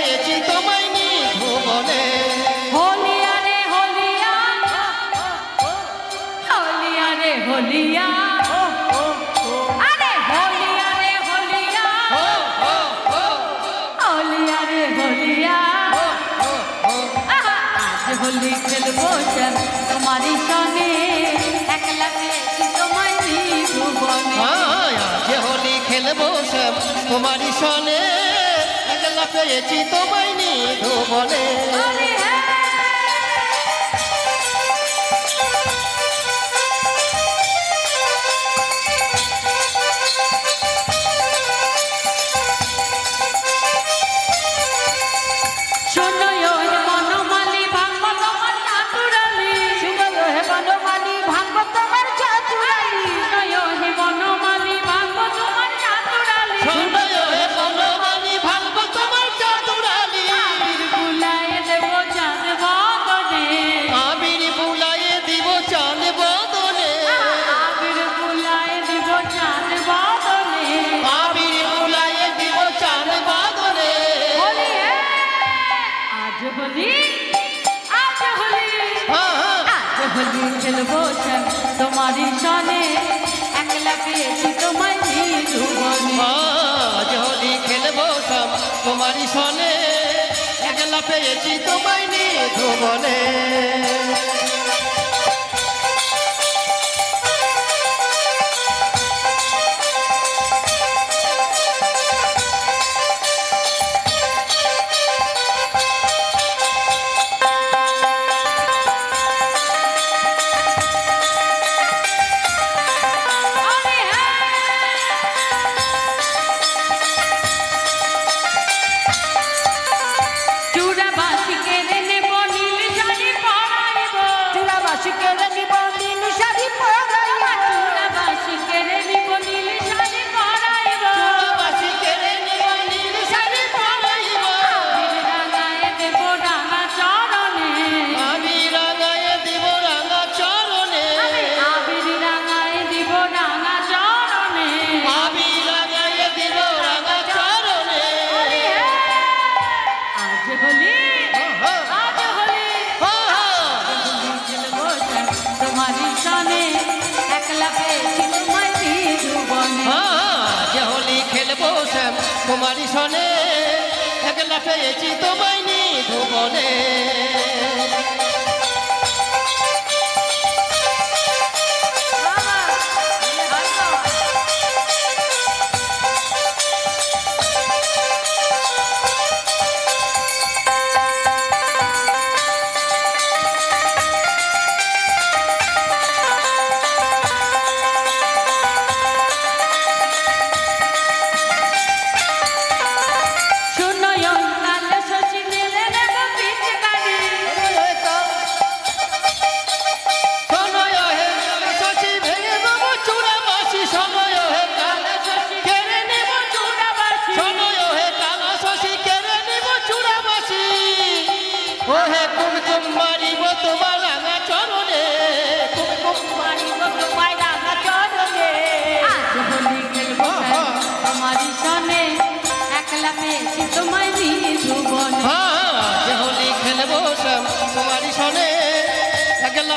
পেয়েছি তোমায় নি ভুবনে হলিয়া। রে হলিয়া। হোলি খেলব চল তোমারই সঙ্গে। একলা খেলছি তোমায় হ্যাঁ, হোলি খেলব সব তোমারই সঙ্গে। পেয়েছি তোমায় নিধু বলে তোমারই সনে একলা পেয়েছি তোমায় নিয়ে ভুবনে পেয়েছি তোমায় নি ধুবনে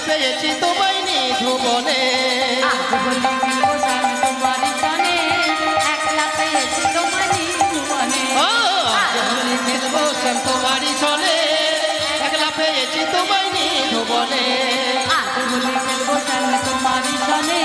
পেয়েছি তোমায় নিধুবনে খেলব শ্যাম তোমারই চলে একলা পেয়েছি তোমায় নিধুবনে খেলব শ্যাম তোমারই চলে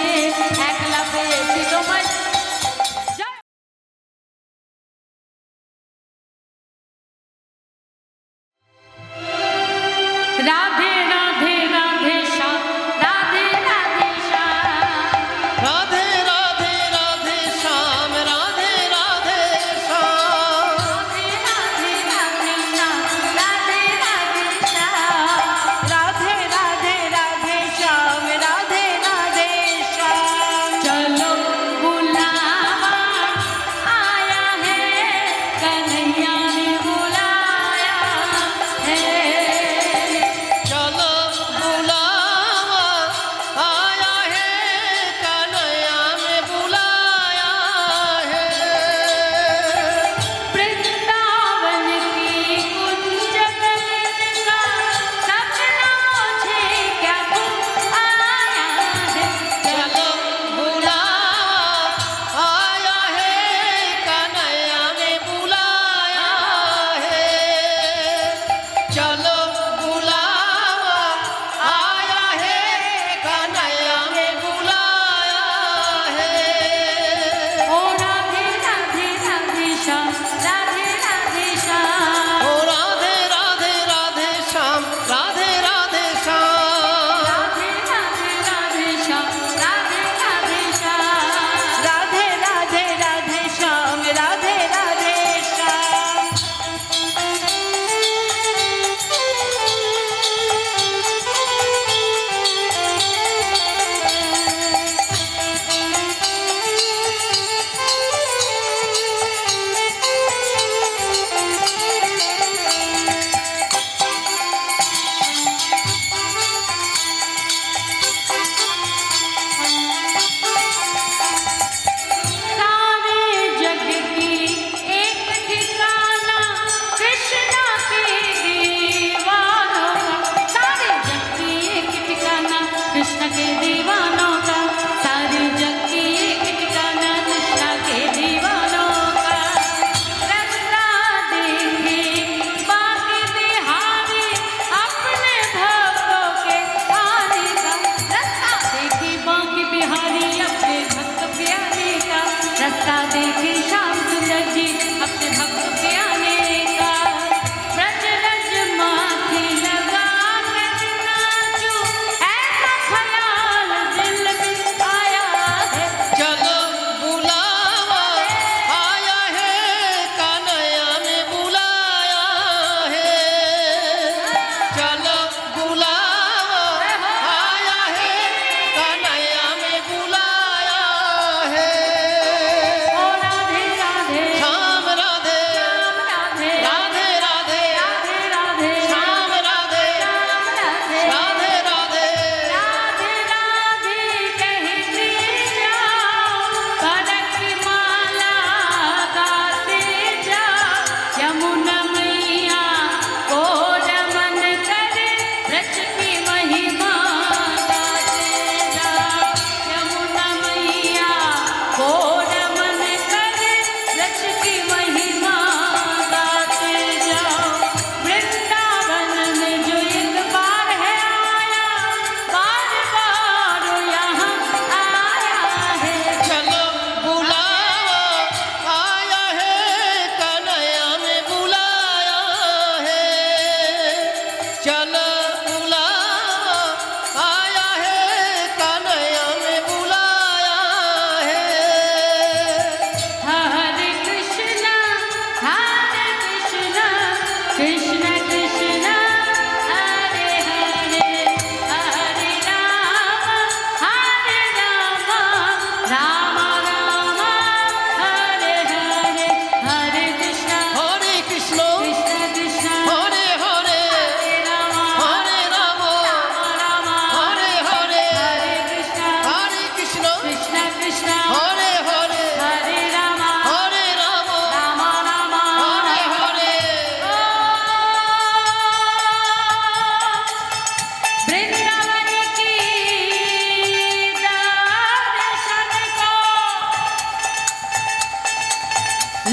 रास्ता देखे शाम सुंदर जी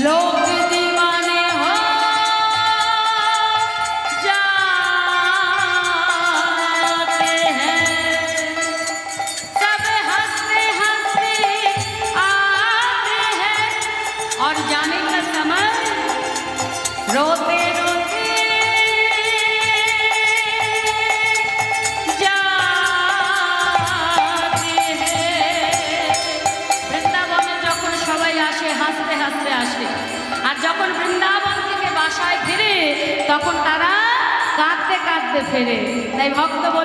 Lord. They mock the world.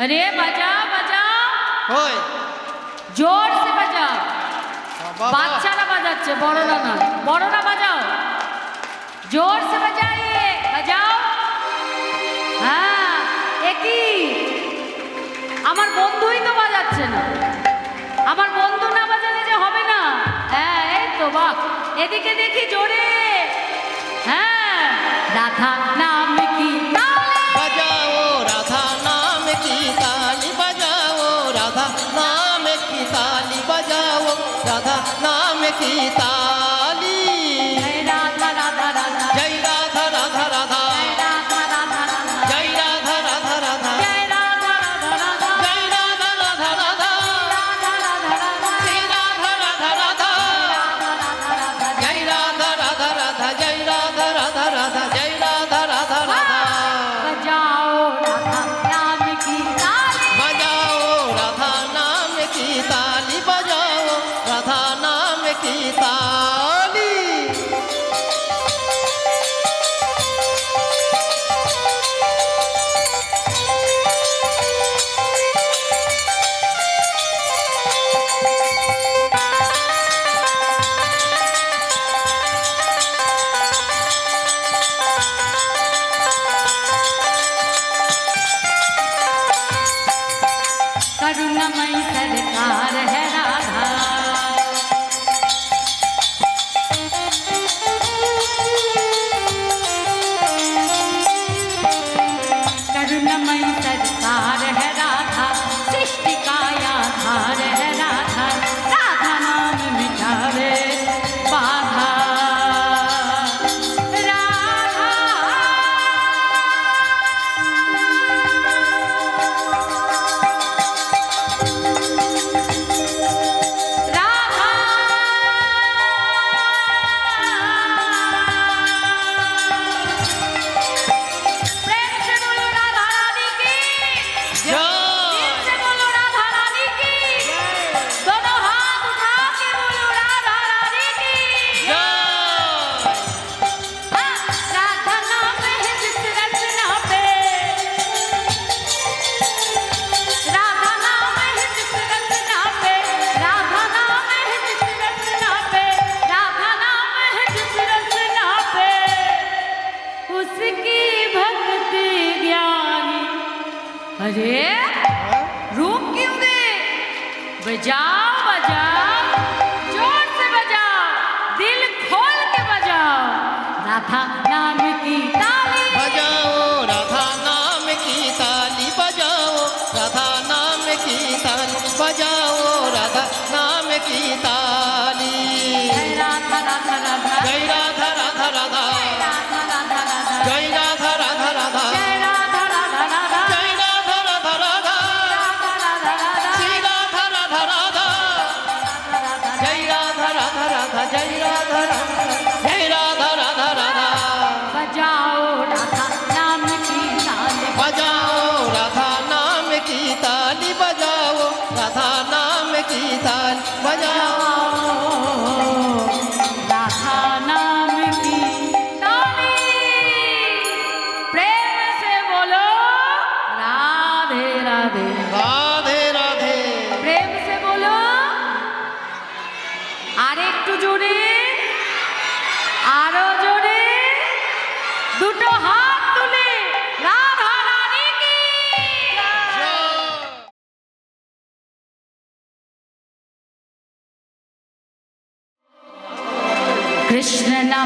अरे বাজাও বাজাও ওই জোর সে বাজাও বাচ্চারা বাজাচ্ছে বড়রা না বড়রা বাজাও জোর সে বাজাইয়ে বাজাও হ্যাঁ একই আমার বন্ধুই তো বাজাচ্ছে না। আমার বন্ধু না বাজালে যে হবে না। হ্যাঁ এই তো বাহ। এদিকে দেখি জোরে। হ্যাঁ। রাধা নাম কি? না की ताली बजाओ राधा नाम की ताली बजाओ राधा नाम की ताली। কি তালি জয় রাধা রাধা রাধা জয় রাধা রাধা রাধা জয় রাধা রাধা রাধা জয় রাধা রাধা রাধা শ্রী রাধা রাধা রাধা জয় রাধা রাধা রাধা জয় রাধা রাধা জয় রাধা রাধা রাধা বজাও রাধা নাম কি তালি বজাও ताली बजाओ राधा नाम की ताली बजाओ।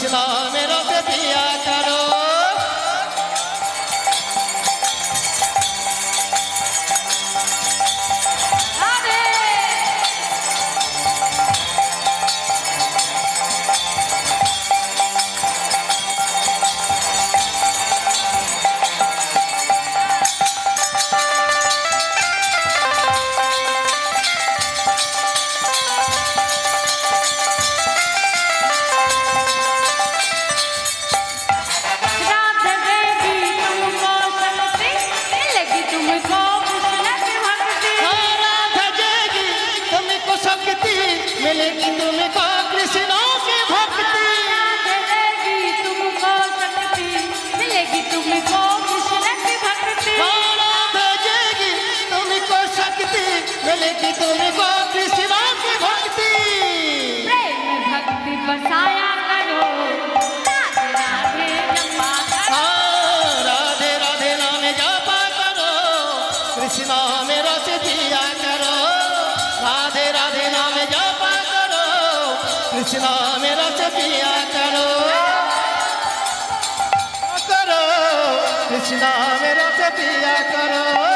Shila. की तुमको कृष्णा की भक्ति प्रेम भक्ति बसाया करो राधे राधे राधे नाम जापा करो कृष्णा में रस दिया करो राधे राधे नाम जापा करो कृष्णा में रस दिया करो करो कृष्णा में रस दिया करो